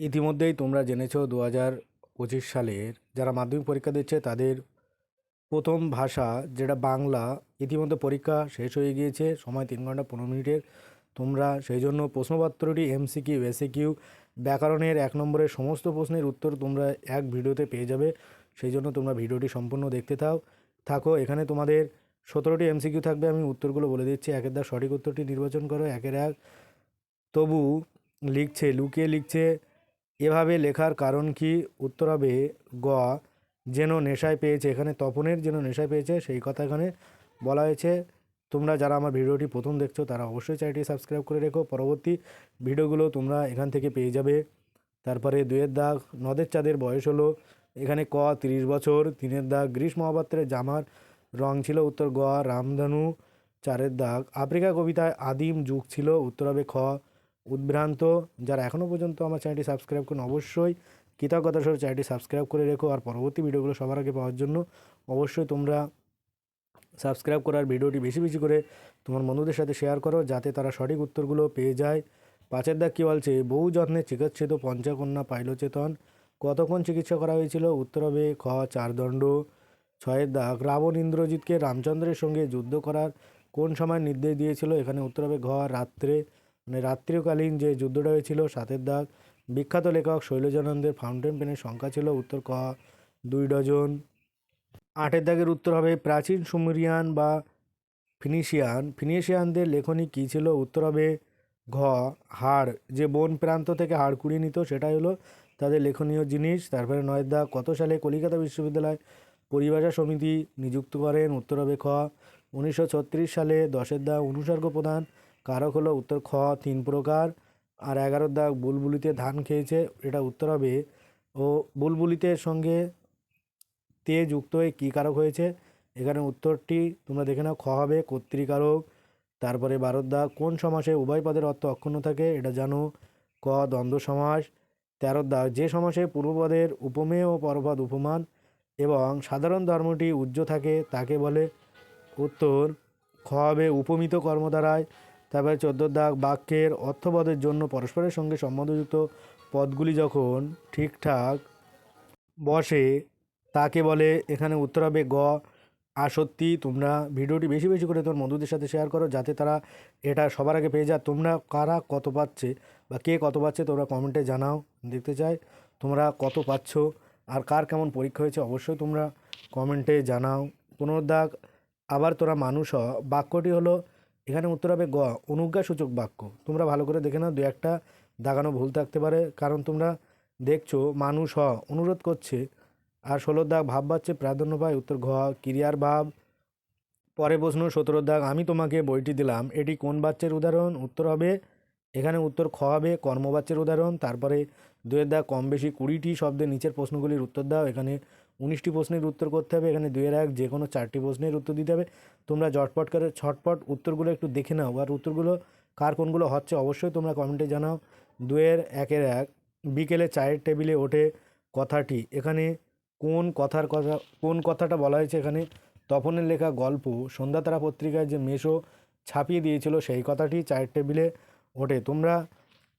ইতিমধ্যেই তোমরা জেনেছো দু হাজার পঁচিশ সালের যারা মাধ্যমিক পরীক্ষা দিচ্ছে তাদের প্রথম ভাষা যেটা বাংলা, ইতিমধ্যে পরীক্ষা শেষ হয়ে গিয়েছে, সময় তিন ঘণ্টা পনেরো মিনিটের। তোমরা সেই জন্য প্রশ্নপত্রটি এমসিকিউ এসিকিউ ব্যাকরণের এক নম্বরের সমস্ত প্রশ্নের উত্তর তোমরা এক ভিডিওতে পেয়ে যাবে। সেই জন্য তোমরা ভিডিওটি সম্পূর্ণ দেখতে থাও। থাকো, এখানে তোমাদের সতেরোটি এমসিকিউ থাকবে, আমি উত্তরগুলো বলে দিচ্ছি। একের দা সঠিক উত্তরটি নির্বাচন করো, একের এক। তবু লিখছে, লুকিয়ে লিখছে এভাবে লেখার কারণ কি? উত্তর হবে গ, যেন নেশায় পেয়েছে। এখানে তপনের যেন নেশায় পেয়েছে, সেই কথা এখানে বলা হয়েছে। তোমরা যারা আমার ভিডিওটি প্রথম দেখছ, তারা অবশ্যই চ্যানেলটি সাবস্ক্রাইব করে রেখো। পরবর্তী ভিডিওগুলো তোমরা এখান থেকে পেয়ে যাবে। তারপরে দুয়ের দাগ, নদের চাঁদের বয়স হলো। এখানে ক, তিরিশ বছর। তিনের দাগ, গ্রীষ্ম মহাপাত্রের জামার রং ছিল। উত্তর গ, রামধনু। চারের দাগ, আফ্রিকা কবিতায় আদিম যুগ ছিল। উত্তর হবে খ উদ্ভ্রান্ত, যারা এখনও পর্যন্ত আমার চ্যানেলটি সাবস্ক্রাইব করুন অবশ্যই কৃতজ্ঞতা সহ চ্যানেলটি সাবস্ক্রাইব করে রেখো। আর পরবর্তী ভিডিওগুলো সবার আগে পাওয়ার জন্য অবশ্যই তোমরা সাবস্ক্রাইব করার ভিডিওটি বেশি বেশি করে তোমার বন্ধুদের সাথে শেয়ার করো, যাতে তারা সঠিক উত্তরগুলো পেয়ে যায়। পাঁচের দাগ কী বলছে? বহু যত্নে চিকিৎসিত পঞ্চকন্যা পাইল চেতন কতক্ষণ চিকিৎসা করা হয়েছিল? উত্তর হবে, খ, চার দণ্ড। ছয়ের দাগ, রাবণ ইন্দ্রজিৎকে রামচন্দ্রের সঙ্গে যুদ্ধ করার কোন সময় নির্দেশ দিয়েছিল? এখানে উত্তর হবে, ঘ, রাত্রে। মানে রাত্রিকালীন যে যুদ্ধটা হয়েছিল, সাতের দাগ, বিখ্যাত লেখক শৈলজানন্দের ফাউন্টেন পেনের সংখ্যা ছিল উত্তর ক, দুই ডজন। আটের দাগের উত্তর হবে প্রাচীন সুমেরিয়ান বা ফিনিশিয়ান। ফিনিশিয়ানদের লেখনী কী ছিল? উত্তর হবে ঘ, হাড়। যে বন প্রান্ত থেকে হাড় কুড়িয়ে নিত, সেটাই হলো তাদের লেখনীয় জিনিস। তারপরে নয়ের দাগ, কত সালে কলিকাতা বিশ্ববিদ্যালয় পরিভাষা সমিতি নিযুক্ত করেন? উত্তর হবে খ, উনিশশো ছত্রিশ সালে দশের দাগ অনুসর্গ প্রদান কারক হলো উত্তর খ, তিন প্রকার। আর এগারো দাগ বুলবুলিতে ধান খেয়েছে, এটা উত্তর হবে। ও বুলবুলিতে সঙ্গে তে যুক্ত হয়ে কী কারক হয়েছে? এখানে উত্তরটি তোমরা দেখে নাও, খ হবে কর্তৃকারক। তারপরে দাগ, কোন সমাসে উভয় পদের অর্থ অক্ষুণ্ণ থাকে, এটা জানো। ক, দ্বন্দ্ব সমাস। তেরোর দাগ, যে সমাসে পূর্বপদের উপমেয় ও পরপদ উপমান এবং সাধারণ ধর্মটি উজ্জ থাকে, তাকে বলে উত্তর। খ হবে উপমিত কর্ম দ্বারায় তারপরে চোদ্দোর দাগ বাক্যের অর্থবোধের জন্য পরস্পরের সঙ্গে সম্বন্ধযুক্ত পদগুলি যখন ঠিকঠাক বসে, তাকে বলে, এখানে উত্তর হবে গ। আর সত্যি, তোমরা ভিডিওটি বেশি বেশি করে তোমার বন্ধুদের সাথে শেয়ার করো, যাতে তারা এটা সবার আগে পেয়ে যায়। তোমরা কারা কত পাচ্ছে বা কে কত পাচ্ছে, তোমরা কমেন্টে জানাও দেখতে চাই। তোমরা কত পাচ্ছ আর কার কেমন পরীক্ষা হয়েছে, অবশ্যই তোমরা কমেন্টে জানাও। পনেরো দাগ, আবার তোরা মানুষ হ। বাক্যটি হলো এখানে উত্তর হবে গ, অনুজ্ঞাসূচক বাক্য। তোমরা ভালো করে দেখে নাও, দু একটা দাগানো ভুল থাকতে পারে। কারণ তোমরা দেখছ, মানুষ হ, অনুরোধ করছে, আর ষোলোর দাগ ভাব বাচ্চে প্রাধান্য পায়, উত্তর ঘ, ক্রিয়ার ভাব। পরে প্রশ্ন সতেরোর দাগ, আমি তোমাকে বইটি দিলাম, এটি কোন বাচ্চের উদাহরণ? উত্তর হবে এখানে উত্তর খ হবে, কর্মবাচ্যের উদাহরণ, তারপরে দুয়ের দা কম বেশি কুড়িটি শব্দের নিচের প্রশ্নগুলির উত্তর দাও, এখানে উনিশটি প্রশ্নের উত্তর করতে হবে, এখানে দুয়ের এক যে কোনো চারটি প্রশ্নের উত্তর দিতে হবে। তোমরা জটপট করে ছটপট উত্তরগুলো একটু দেখে নাও, আর উত্তরগুলো কার কোনগুলো হচ্ছে অবশ্যই তোমরা কমেন্টে জানাও। দুয়ের একের এক বিকেলে চায়ের টেবিলে ওঠে কথাটি, এখানে কোন কথার কথা, কোন কথাটা বলা হয়েছে এখানে? তপনের লেখা গল্প সন্ধ্যাতারা পত্রিকায় যে মেশো ছাপিয়ে দিয়েছিল সেই কথাটি, চায়ের টেবিলে ওঠে তোমরা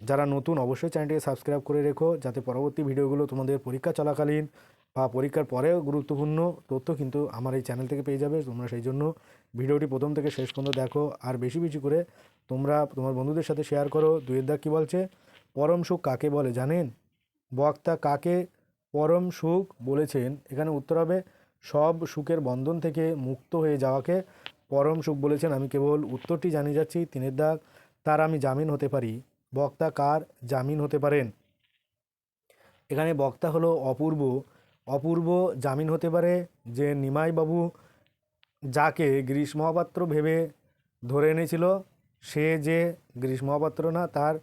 যারা নতুন, অবশ্যই চ্যানেলটিকে সাবস্ক্রাইব করে রেখো যাতে পরবর্তী ভিডিওগুলো তোমাদের পরীক্ষা চলাকালীন বা পরীক্ষার পরেও গুরুত্বপূর্ণ তথ্য কিন্তু আমার এই চ্যানেল থেকে পেয়ে যাবে। তোমরা সেই জন্য ভিডিওটি প্রথম থেকে শেষ পর্যন্ত দেখো। আর বেশি বেশি করে তোমরা তোমার বন্ধুদের সাথে শেয়ার করো। দুয়ের দাগ কী বলছে? পরম সুখ কাকে বলে জানেন? বক্তা কাকে পরম সুখ বলেছেন? এখানে উত্তর হবে, সব সুখের বন্ধন থেকে মুক্ত হয়ে যাওয়াকে পরম সুখ বলেছেন। আমি কেবল উত্তরটি জানিয়ে যাচ্ছি। তিনের দাগ তার আমি জামিন হতে পারি। বক্তা কার জামিন হতে পারেন? এখানে বক্তা হলো অপূর্ব। অপূর্ব জামিন হতে পারে যে নিমাইবাবু যাকে গ্রীষ্ম মহাপাত্র ভেবে ধরে এনেছিল, সে যে গ্রীষ্ম মহাপাত্র না তার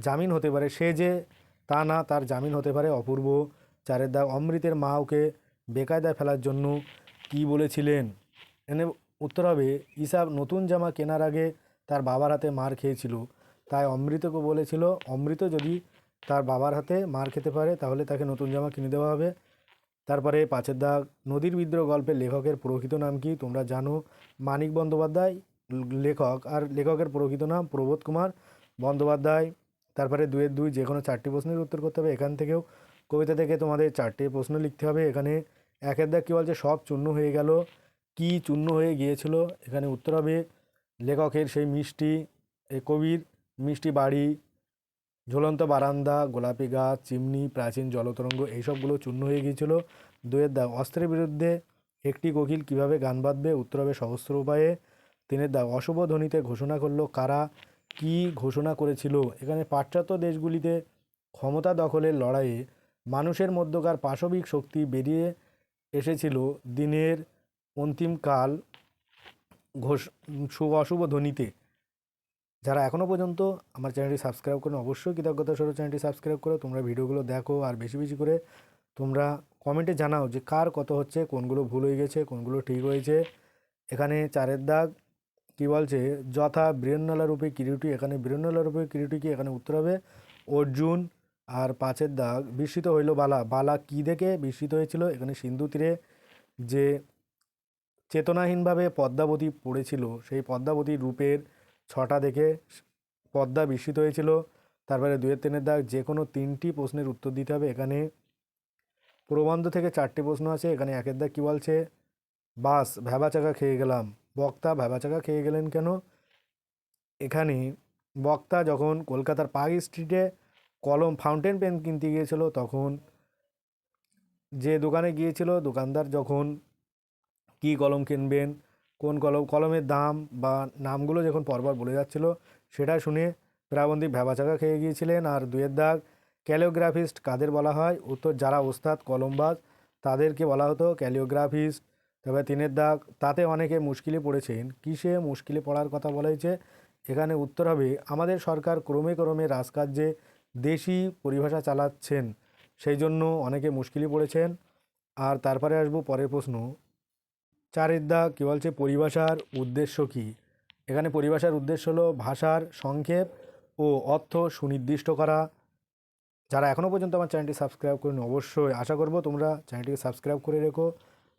জামিন হতে পারে, সে যে তা না তার জামিন হতে পারে অপূর্ব। চারের দাগ অমৃতের মা ওকে বেকায়দায় ফেলার জন্য কি বলেছিলেন? এনে উত্তর হবে, ইসাব নতুন জামা কেনার আগে তার বাবার হাতে মার খেয়েছিল। তাই অমৃতকে বলেছিল, অমৃত যদি তার বাবার হাতে মার খেতে পারে, তাহলে তাকে নতুন জামা কিনে দেওয়া হবে। তারপরে পাঁচের দাগ নদীর বিদ্রোহ গল্পের লেখকের প্রকৃত নাম কি তোমরা জানো? মানিক বন্দ্যোপাধ্যায়, লেখক, আর লেখকের প্রকৃত নাম প্রবোধ কুমার বন্দ্যোপাধ্যায়। তারপরে দুয়ের দুই যে কোনো চারটি প্রশ্নের উত্তর করতে হবে। এখান থেকেও কবিতা থেকে তোমাদের চারটে প্রশ্ন লিখতে হবে। এখানে একের দাগ কী বলছে, সব চূর্ণ হয়ে গেল। কি চূর্ণ হয়ে গিয়েছিল? এখানে উত্তর হবে লেখকের সেই মিষ্টি এই কবির মিষ্টি বাড়ি, ঝুলন্ত বারান্দা, গোলাপি গাছ, চিমনি, প্রাচীন জলতরঙ্গ, এইসবগুলো চূর্ণ হয়ে গিয়েছিল। দুয়ের দাগ, অস্ত্রের বিরুদ্ধে একটি কোকিল কীভাবে গান বাঁধবে, উত্তর হবে সহস্র উপায়ে। তিনের দাগ, অশুভ ধ্বনিতে ঘোষণা করল কারা, কি ঘোষণা করেছিল। এখানে পাশ্চাত্য দেশগুলিতে ক্ষমতা দখলের লড়াইয়ে মানুষের মধ্যকার পাশবিক শক্তি বেরিয়ে এসেছিল দিনের অন্তিমকাল ঘোষ শুভ, অশুভ ধ্বনিতে। যারা এখনও পর্যন্ত আমার চ্যানেলটি সাবস্ক্রাইব করেন, অবশ্যই কৃতজ্ঞতা স্বরূপ চ্যানেলটি সাবস্ক্রাইব করো। তোমরা ভিডিওগুলো দেখো আর বেশি বেশি করে তোমরা কমেন্টে জানাও যে কার কত হচ্ছে, কোনগুলো ভুল হয়ে গেছে, কোনগুলো ঠিক হয়েছে। এখানে চারের দাগ কী বলছে? যথা বীরেন্নলা রূপে কিরিটি এখানে বীরেন্নলা রূপে কিরিটি কি, এখানে উত্তর হবে অর্জুন। আর পাঁচের দাগ, বিস্মিত হইল বালা। বালা কী দেখে? বিস্মিত হয়েছিল এখানে সিন্ধু তীরে যে চেতনাহীনভাবে পদ্মাবতী পড়েছিল। সেই পদ্মাবতীর রূপের ছটা দেখে পদ্মা বিস্মিত হয়েছিল। তারপরে দুয়ের তিনের দাগ যে কোনো তিনটি প্রশ্নের উত্তর দিতে হবে। এখানে প্রবন্ধ থেকে চারটি প্রশ্ন আছে। এখানে একের দাগ কী বলছে? বাস, ভ্যাবাচাকা খেয়ে গেলাম। বক্তা, ভ্যাবাচাকা খেয়ে গেলেন কেন? এখানে বক্তা যখন কলকাতার পার্ক স্ট্রিটে কলম ফাউন্টেন পেন কিনতে গিয়েছিল, তখন যে দোকানে গিয়েছিল, দোকানদার যখন কী কলম কিনবেন, কোন কলম, কলমের দাম বা নামগুলো যখন পরপর বলে যাচ্ছিল, সেটা শুনে প্রাবন্ধিক ভ্যাবাচাকা খেয়ে গিয়েছিলেন। আর দুয়ের দাগ, ক্যালিওগ্রাফিস্ট কাদের বলা হয়? উত্তর, যারা ওস্তাদ কলমবাজ, তাদেরকে বলা হতো ক্যালিওগ্রাফিস্ট। তবে তিনের দাগ, তাতে অনেকে মুশকিলে পড়েছেন। কিসে মুশকিলে পড়ার কথা বলা হয়েছে? এখানে উত্তর হবে, আমাদের সরকার ক্রমে ক্রমে রাজকার্যে দেশি পরিভাষা চালাচ্ছেন, সেই জন্য অনেকে মুশকিলে পড়েছেন। আর তারপরে আসব পরের প্রশ্ন চারের কী বলছে পরিভাষার উদ্দেশ্য কী? এখানে পরিভাষার উদ্দেশ্য হলো ভাষার সংক্ষেপ ও অর্থ সুনির্দিষ্ট করা। যারা এখনও পর্যন্ত আমার চ্যানেলটি সাবস্ক্রাইব করেন অবশ্যই আশা করব তোমরা চ্যানেলটিকে সাবস্ক্রাইব করে রেখো।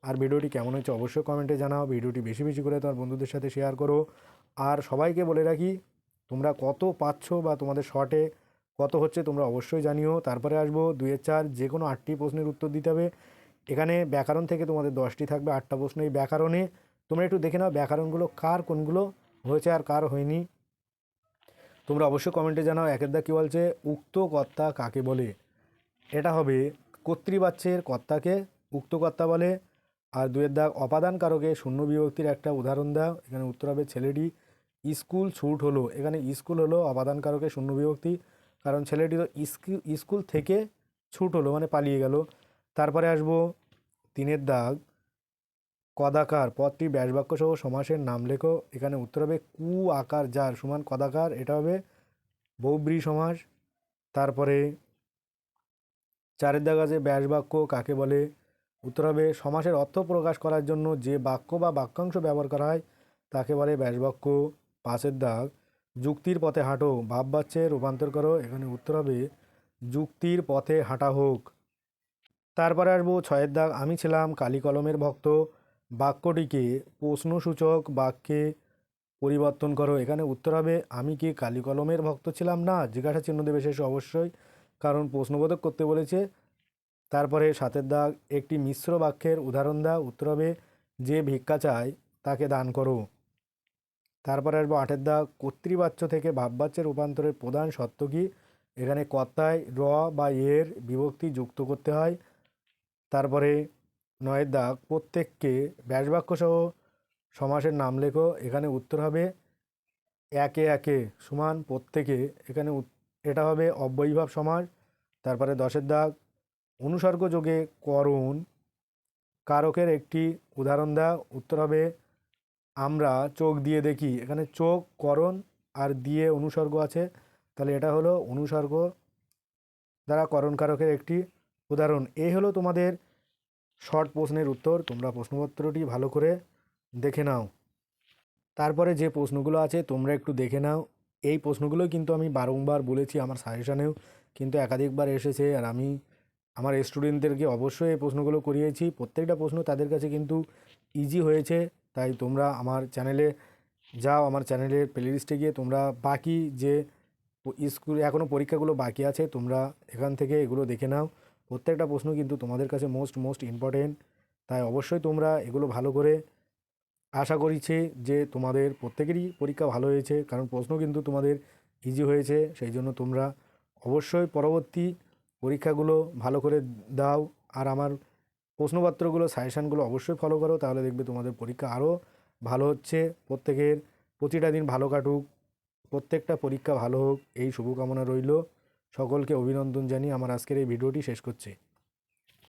আর ভিডিওটি কেমন হয়েছে অবশ্যই কমেন্টে জানাও। ভিডিওটি বেশি বেশি করে তোমার বন্ধুদের সাথে শেয়ার করো। আর সবাইকে বলে রাখি, তোমরা কত পাচ্ছ বা তোমাদের শর্টে কত হচ্ছে তোমরা অবশ্যই জানিও। তারপরে আসব দুয়ের চার যে কোনো আটটি প্রশ্নের উত্তর দিতে হবে। এখানে ব্যাকরণ থেকে তোমাদের দশটি থাকবে, আটটা প্রশ্ন। এই ব্যাকরণে তোমরা একটু দেখে নাও ব্যাকরণগুলো কার, কোনগুলো হয়েছে আর কার হয়নি। তোমরা অবশ্যই কমেন্টে জানাও, একের দা কী বলছে? উক্ত কর্তা কাকে বলে? এটা হবে কর্তৃবাচ্যের কর্তাকে উক্ত কর্তা বলে, আর দুয়ের দাগ অপাদান কারকে শূন্য বিভক্তির একটা উদাহরণ দাও। এখানে উত্তর হবে ছেলেটি স্কুল ছুট হলো। এখানে স্কুল হলো অপাদান কারকে শূন্য বিভক্তি, কারণ ছেলেটি তো স্কুল স্কুল থেকে ছুট হলো মানে পালিয়ে গেল। তারপরে আসব তিনের দাগ। কদাকার, পদটি ব্যাসবাক্য সহ সমাসের নাম লেখো। এখানে উত্তর হবে কু আকার যার সমান কদাকার, এটা হবে বহুব্রী সমাস। তারপরে চারের দাগ আছে ব্যাসবাক্য, কাকে বলে? উত্তর হবে সমাসের অর্থ প্রকাশ করার জন্য যে বাক্য বা বাক্যাংশ ব্যবহার করা হয়, তাকে বলে ব্যাসবাক্য। পাঁচের দাগ, যুক্তির পথে হাঁটো, ভাববাচ্যে রূপান্তর করো। এখানে উত্তর হবে যুক্তির পথে হাঁটা হোক। তারপরে আসব ছয়ের দাগ। আমি ছিলাম কালী কলমের ভক্ত। বাক্যটিকে প্রশ্নসূচক বাক্যে পরিবর্তন করো। এখানে উত্তর হবে, আমি কি কালী কলমের ভক্ত ছিলাম? না, জিজ্ঞাসা চিহ্ন দেবে শেষ অবশ্যই, কারণ প্রশ্নবোধক করতে বলেছে। তারপরে সাতের দাগ, একটি মিশ্র বাক্যের উদাহরণ দাও। উত্তর হবে, যে ভিক্ষা চায় তাকে দান করো। তারপরে আসব আটের দাগ, কর্তৃবাচ্য থেকে ভাববাচ্যের রূপান্তরের প্রধান সত্য কী? এখানে কর্তায় র বা এর বিভক্তি যুক্ত করতে হয়। তারপরে নয়ের দাগ প্রত্যেককে ব্যাসবাক্য সহ সমাসের নাম লেখো, এখানে উত্তর হবে একে একে সমান প্রত্যেকে, এখানে এটা হবে অব্যয়ীভাব সমাস, তারপরে দশের দাগ অনুসর্গ যোগে করণ, কারকের একটি উদাহরণ দাও উত্তর হবে আমরা চোখ দিয়ে দেখি, এখানে চোখ, করণ আর দিয়ে অনুসর্গ আছে, তাহলে এটা হলো অনুসর্গ দ্বারা করণ কারকের একটি উদাহরণ এই হলো তোমাদের শর্ট প্রশ্নের উত্তর, তোমরা প্রশ্নপত্রটি ভালো করে দেখে নাও। তারপরে যে প্রশ্নগুলো আছে, তোমরা একটু দেখে নাও। এই প্রশ্নগুলো কিন্তু আমি বারংবার বলেছি, আমার সাজেশানেও কিন্তু একাধিকবার এসেছে, আর আমি আমার স্টুডেন্টদেরকে অবশ্যই এই প্রশ্নগুলো করিয়েছি। প্রত্যেকটা প্রশ্ন তাদের কাছে কিন্তু ইজি হয়েছে, তাই তোমরা আমার চ্যানেলে যাও, আমার চ্যানেলের প্লেলিস্টে গিয়ে তোমরা বাকি যে স্কুল এখনও পরীক্ষাগুলো বাকি আছে, তোমরা এখান থেকে এগুলো দেখে নাও। প্রত্যেকটা প্রশ্ন কিন্তু তোমাদের কাছে মোস্ট মোস্ট ইম্পর্টেন্ট তাই অবশ্যই তোমরা এগুলো ভালো করে আশা করিছি যে তোমাদের প্রত্যেকেরই পরীক্ষা ভালো হয়েছে, কারণ প্রশ্ন কিন্তু তোমাদের ইজি হয়েছে, সেই জন্য তোমরা অবশ্যই পরবর্তী পরীক্ষাগুলো ভালো করে দাও। আর আমার প্রশ্নপত্রগুলো সাজেশানগুলো অবশ্যই ফলো করো, তাহলে দেখবে তোমাদের পরীক্ষা আরও ভালো হচ্ছে। প্রত্যেকের প্রতিটা দিন ভালো কাটুক, প্রত্যেকটা পরীক্ষা ভালো হোক, এই শুভকামনা রইল। সকলকে অভিনন্দন জানিয়ে আমার আজকের এই ভিডিওটি শেষ করছি।